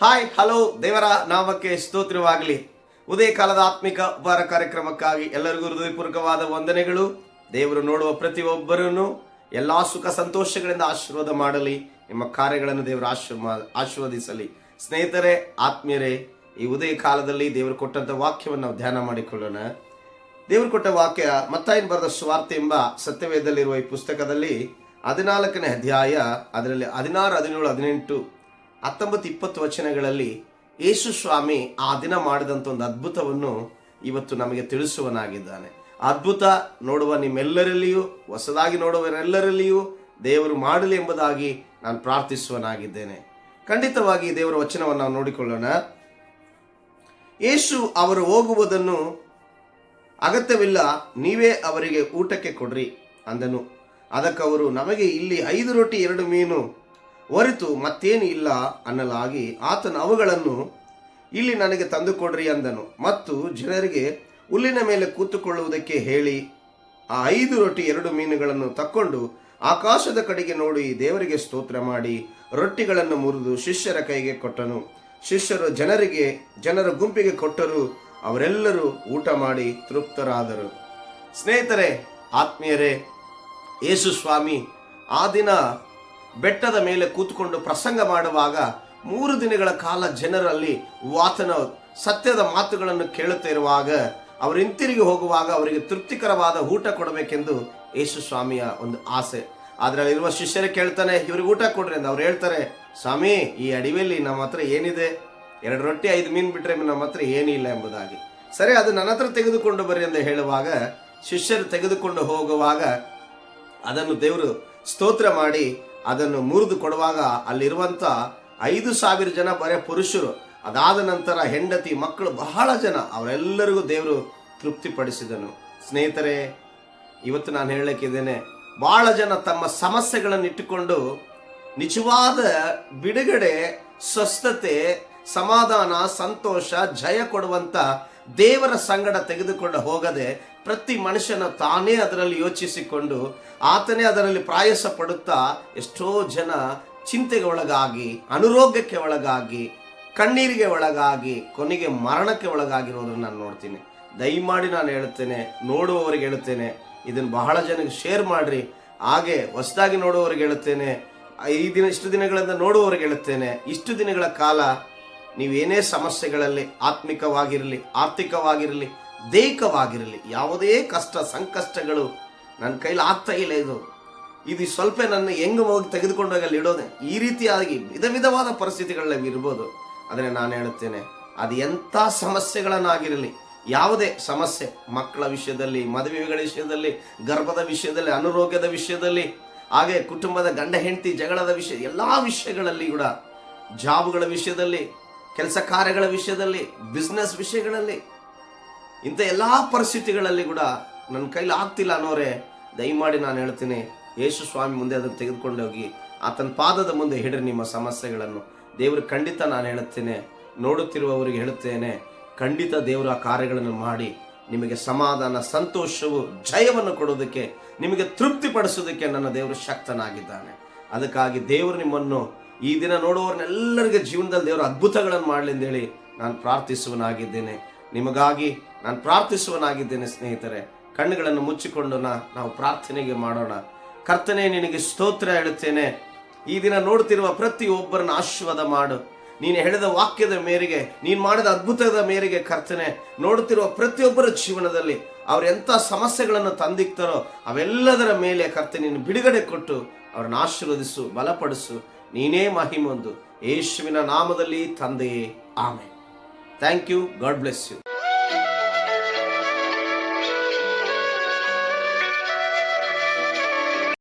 Hi hello ದೇವರ ನಾಮಕ್ಕೆ ಸ್ತೋತ್ರವಾಗಲಿ. ಉದಯ ಕಾಲದ ಆತ್ಮಿಕ ಉಪಹಾರ ಕಾರ್ಯಕ್ರಮಕ್ಕಾಗಿ ಎಲ್ಲರಿಗೂ ಹೃದಯಪೂರ್ವಕವಾದ ವಂದನೆಗಳು. ದೇವರು ನೋಡುವ ಪ್ರತಿಯೊಬ್ಬರನ್ನು ಎಲ್ಲಾ ಸುಖ ಸಂತೋಷಗಳಿಂದ ಆಶೀರ್ವಾದ ಮಾಡಲಿ. ನಿಮ್ಮ ಕಾರ್ಯಗಳನ್ನು ದೇವರು ಆಶೀರ್ವ ಆಶೀರ್ವದಿಸಲಿ. ಸ್ನೇಹಿತರೆ, ಆತ್ಮೀಯರೇ, ಈ ಉದಯ ಕಾಲದಲ್ಲಿ ದೇವರು ಕೊಟ್ಟಂತ ವಾಕ್ಯವನ್ನು ನಾವು ಧ್ಯಾನ ಮಾಡಿಕೊಳ್ಳೋಣ. ದೇವರು ಕೊಟ್ಟ ವಾಕ್ಯ ಮತ್ತಾಯಿನ ಬರೆದ ಸ್ವಾರ್ಥ ಎಂಬ ಸತ್ಯವೇದಲ್ಲಿರುವ ಈ ಪುಸ್ತಕದಲ್ಲಿ ಹದಿನಾಲ್ಕನೇ ಅಧ್ಯಾಯ, ಅದರಲ್ಲಿ ಹದಿನಾರು, ಹದಿನೇಳು, ಹದಿನೆಂಟು ಹತ್ತೊಂಬತ್ತು ಇಪ್ಪತ್ತು ವಚನಗಳಲ್ಲಿ ಯೇಸು ಸ್ವಾಮಿ ಆ ದಿನ ಮಾಡಿದಂಥ ಒಂದು ಅದ್ಭುತವನ್ನು ಇವತ್ತು ನಮಗೆ ತಿಳಿಸುವನಾಗಿದ್ದಾನೆ. ಅದ್ಭುತ ನೋಡುವ ನಿಮ್ಮೆಲ್ಲರಲ್ಲಿಯೂ, ಹೊಸದಾಗಿ ನೋಡುವರೆಲ್ಲರಲ್ಲಿಯೂ ದೇವರು ಮಾಡಲಿ ಎಂಬುದಾಗಿ ನಾನು ಪ್ರಾರ್ಥಿಸುವನಾಗಿದ್ದೇನೆ. ಖಂಡಿತವಾಗಿ ದೇವರ ವಚನವನ್ನು ನಾವು ನೋಡಿಕೊಳ್ಳೋಣ. ಯೇಸು ಅವರು ಹೋಗುವುದನ್ನು ಅಗತ್ಯವಿಲ್ಲ, ನೀವೇ ಅವರಿಗೆ ಊಟಕ್ಕೆ ಕೊಡ್ರಿ ಅಂದನು. ಅದಕ್ಕವರು ನಮಗೆ ಇಲ್ಲಿ ಐದು ರೊಟ್ಟಿ, ಎರಡು ಮೀನು ಹೊರತು ಮತ್ತೇನು ಇಲ್ಲ ಅನ್ನಲಾಗಿ ಆತನು ಅವುಗಳನ್ನು, ಇಲ್ಲಿ ನನಗೆ ತಂದುಕೊಡ್ರಿ ಅಂದನು. ಮತ್ತು ಜನರಿಗೆ, ಹುಲ್ಲಿನ ಮೇಲೆ ಕೂತುಕೊಳ್ಳುವುದಕ್ಕೆ ಹೇಳಿ ಆ ಐದು ರೊಟ್ಟಿ ಎರಡು ಮೀನುಗಳನ್ನು ತಕ್ಕೊಂಡು ಆಕಾಶದ ಕಡೆಗೆ ನೋಡಿ ದೇವರಿಗೆ ಸ್ತೋತ್ರ ಮಾಡಿ ರೊಟ್ಟಿಗಳನ್ನು ಮುರಿದು ಶಿಷ್ಯರ ಕೈಗೆ ಕೊಟ್ಟನು. ಶಿಷ್ಯರು ಜನರಿಗೆ, ಜನರ ಗುಂಪಿಗೆ ಕೊಟ್ಟರು. ಅವರೆಲ್ಲರೂ ಊಟ ಮಾಡಿ ತೃಪ್ತರಾದರು. ಸ್ನೇಹಿತರೆ, ಆತ್ಮೀಯರೇ, ಯೇಸು ಸ್ವಾಮಿ, ಆ ದಿನ ಬೆಟ್ಟದ ಮೇಲೆ ಕೂತ್ಕೊಂಡು ಪ್ರಸಂಗ ಮಾಡುವಾಗ ಮೂರು ದಿನಗಳ ಕಾಲ ಜನರಲ್ಲಿ ವಾತನ, ಸತ್ಯದ ಮಾತುಗಳನ್ನು ಕೇಳುತ್ತಾ ಇರುವಾಗ, ಅವರು ಹಿಂತಿರುಗಿ ಹೋಗುವಾಗ ಅವರಿಗೆ ತೃಪ್ತಿಕರವಾದ ಊಟ ಕೊಡಬೇಕೆಂದು ಯೇಸು ಸ್ವಾಮಿಯ ಒಂದು ಆಸೆ. ಅದರಲ್ಲಿರುವ ಶಿಷ್ಯರೇ ಕೇಳ್ತಾನೆ, ಇವ್ರಿಗೆ ಊಟ ಕೊಡ್ರಿ ಅಂತ ಅವ್ರು ಹೇಳ್ತಾರೆ, ಸ್ವಾಮಿ, ಈ ಅಡಿವೆಯಲ್ಲಿ ನಮ್ಮ ಹತ್ರ ಏನಿದೆ? ಎರಡು ರೊಟ್ಟಿ, ಐದು ಮೀನು ಬಿಟ್ಟರೆ ನಮ್ಮ ಹತ್ರ ಏನಿಲ್ಲ ಎಂಬುದಾಗಿ. ಸರಿ, ಅದು ನನ್ನ ಹತ್ರ ತೆಗೆದುಕೊಂಡು ಬರ್ರಿ ಅಂತ ಹೇಳುವಾಗ ಶಿಷ್ಯರು ತೆಗೆದುಕೊಂಡು ಹೋಗುವಾಗ ಅದನ್ನು ದೇವರು ಸ್ತೋತ್ರ ಮಾಡಿ ಅದನ್ನು ಮುರಿದು ಕೊಡುವಾಗ ಅಲ್ಲಿರುವಂತ ಐದು ಸಾವಿರ ಜನ ಬರೇ ಪುರುಷರು, ಅದಾದ ನಂತರ ಹೆಂಡತಿ ಮಕ್ಕಳು ಬಹಳ ಜನ, ಅವರೆಲ್ಲರಿಗೂ ದೇವರು ತೃಪ್ತಿಪಡಿಸಿದನು. ಸ್ನೇಹಿತರೆ, ಇವತ್ತು ನಾನು ಹೇಳಕ್ಕಿದ್ದೇನೆ ಬಹಳ ಜನ ತಮ್ಮ ಸಮಸ್ಯೆಗಳನ್ನು ಇಟ್ಟುಕೊಂಡು ನಿಜವಾದ ಬಿಡುಗಡೆ, ಸ್ವಸ್ಥತೆ ಸಮಾಧಾನ, ಸಂತೋಷ, ಜಯ ಕೊಡುವಂತ ದೇವರ ಸಂಗಡ ತೆಗೆದುಕೊಂಡು ಹೋಗದೆ ಪ್ರತಿ ಮನುಷ್ಯನ ತಾನೇ ಅದರಲ್ಲಿ ಯೋಚಿಸಿಕೊಂಡು ಆತನೇ ಅದರಲ್ಲಿ ಪ್ರಾಯಸ ಪಡುತ್ತಾ ಎಷ್ಟೋ ಜನ ಚಿಂತೆಗೆ ಒಳಗಾಗಿ ಅನುರೋಗ್ಯಕ್ಕೆ ಒಳಗಾಗಿ, ಕಣ್ಣೀರಿಗೆ ಒಳಗಾಗಿ, ಕೊನೆಗೆ ಮರಣಕ್ಕೆ ಒಳಗಾಗಿರೋದನ್ನು ನಾನು ನೋಡ್ತೀನಿ. ದಯಮಾಡಿ ನಾನು ಹೇಳುತ್ತೇನೆ, ನೋಡುವವರಿಗೆ ಹೇಳ್ತೇನೆ ಇದನ್ನು ಬಹಳ ಜನಕ್ಕೆ ಶೇರ್ ಮಾಡಿರಿ. ಹಾಗೆ ಹೊಸದಾಗಿ ನೋಡುವವರಿಗೆ ಹೇಳುತ್ತೇನೆ, ಈ ದಿನ, ಇಷ್ಟು ದಿನಗಳಿಂದ ನೋಡುವವರಿಗೆ ಹೇಳುತ್ತೇನೆ, ಇಷ್ಟು ದಿನಗಳ ಕಾಲ ನೀವೇನೇ ಸಮಸ್ಯೆಗಳಲ್ಲಿ ಆತ್ಮಿಕವಾಗಿರಲಿ, ಆರ್ಥಿಕವಾಗಿರಲಿ, ದೈಹಿಕವಾಗಿರಲಿ, ಯಾವುದೇ ಕಷ್ಟ, ಸಂಕಷ್ಟಗಳು ನನ್ನ ಕೈಲಿ ಆಗ್ತಾ ಇಲ್ಲ ಇದು. ಇದು ಸ್ವಲ್ಪ ನನ್ನ ಹೆಂಗ ಹೋಗಿ ತೆಗೆದುಕೊಂಡು ಹೋಗಲ್ಲಿ ಇಡೋದೆ. ಈ ರೀತಿಯಾಗಿ ವಿಧ ವಿಧವಾದ ಪರಿಸ್ಥಿತಿಗಳಲ್ಲಿ ಇರ್ಬೋದು. ಆದರೆ ನಾನು ಹೇಳುತ್ತೇನೆ. ಅದು ಎಂಥ ಸಮಸ್ಯೆಗಳನ್ನಾಗಿರಲಿ, ಯಾವುದೇ ಸಮಸ್ಯೆ, ಮಕ್ಕಳ ವಿಷಯದಲ್ಲಿ, ಮದುವೆಗಳ ವಿಷಯದಲ್ಲಿ, ಗರ್ಭದ ವಿಷಯದಲ್ಲಿ, ಅನಾರೋಗ್ಯದ ವಿಷಯದಲ್ಲಿ, ಹಾಗೆ ಕುಟುಂಬದ ಗಂಡ, ಹೆಂಡತಿ, ಜಗಳದ ವಿಷಯ, ಎಲ್ಲ ವಿಷಯಗಳಲ್ಲಿ ಕೂಡ, ಜಾಬ್ಗಳ ವಿಷಯದಲ್ಲಿ ಕೆಲಸ ಕಾರ್ಯಗಳ ವಿಷಯದಲ್ಲಿ ಬಿಸ್ನೆಸ್ ವಿಷಯಗಳಲ್ಲಿ, ಇಂಥ ಎಲ್ಲ ಪರಿಸ್ಥಿತಿಗಳಲ್ಲಿ ಕೂಡ ನನ್ನ ಕೈಲಿ ಆಗ್ತಿಲ್ಲ ಅನ್ನೋರೆ ದಯಮಾಡಿ ನಾನು ಹೇಳ್ತೀನಿ, ಯೇಸು ಸ್ವಾಮಿ ಮುಂದೆ ಅದನ್ನು ತೆಗೆದುಕೊಂಡು ಹೋಗಿ, ಆತನ ಪಾದದ ಮುಂದೆ ಹಿಡ್ರಿ ನಿಮ್ಮ ಸಮಸ್ಯೆಗಳನ್ನು. ದೇವರು ಖಂಡಿತ ನಾನು ಹೇಳುತ್ತೇನೆ, ನೋಡುತ್ತಿರುವವರಿಗೆ ಹೇಳುತ್ತೇನೆ, ಖಂಡಿತ ದೇವರ ಕಾರ್ಯಗಳನ್ನು ಮಾಡಿ, ನಿಮಗೆ ಸಮಾಧಾನ, ಸಂತೋಷವು, ಜಯವನ್ನು ಕೊಡೋದಕ್ಕೆ ನಿಮಗೆ ತೃಪ್ತಿಪಡಿಸೋದಕ್ಕೆ ನನ್ನ ದೇವರು ಶಕ್ತನಾಗಿದ್ದಾನೆ. ಅದಕ್ಕಾಗಿ ದೇವರು ನಿಮ್ಮನ್ನು ಈ ದಿನ ನೋಡುವವ್ರನ್ನೆಲ್ಲರಿಗೆ ಜೀವನದಲ್ಲಿ ದೇವರು ಅದ್ಭುತಗಳನ್ನು ಮಾಡಲಿ ಅಂತೇಳಿ ನಾನು ಪ್ರಾರ್ಥಿಸುವನಾಗಿದ್ದೇನೆ. ನಿಮಗಾಗಿ ನಾನು ಪ್ರಾರ್ಥಿಸುವನಾಗಿದ್ದೇನೆ ಸ್ನೇಹಿತರೆ. ಕಣ್ಣುಗಳನ್ನು ಮುಚ್ಚಿಕೊಂಡು ನಾವು ಪ್ರಾರ್ಥನೆಗೆ ಮಾಡೋಣ. ಕರ್ತನೆ, ನಿನಗೆ ಸ್ತೋತ್ರ ಹೇಳುತ್ತೇನೆ. ಈ ದಿನ ನೋಡ್ತಿರುವ ಪ್ರತಿಯೊಬ್ಬರನ್ನ ಆಶೀರ್ವಾದ ಮಾಡು. ನೀನು ಹೇಳಿದ ವಾಕ್ಯದ ಮೇರೆಗೆ, ನೀನು ಮಾಡಿದ ಅದ್ಭುತದ ಮೇರೆಗೆ ಕರ್ತನೆ, ನೋಡುತ್ತಿರುವ ಪ್ರತಿಯೊಬ್ಬರ ಜೀವನದಲ್ಲಿ ಅವ್ರು ಎಂಥ ಸಮಸ್ಯೆಗಳನ್ನು ತಂದಿಕ್ತಾರೋ ಅವೆಲ್ಲದರ ಮೇಲೆ ಕರ್ತನೆಯನ್ನು ನೀನು ಬಿಡುಗಡೆ ಕೊಟ್ಟು ಅವ್ರನ್ನ ಆಶೀರ್ವದಿಸು, ಬಲಪಡಿಸು. ನೀನೇ ಮಹಿಮೊಂದು ಯೇಸುವಿನ ನಾಮದಲ್ಲಿ ತಂದೆಯೇ ಆಮೆ thank you god bless you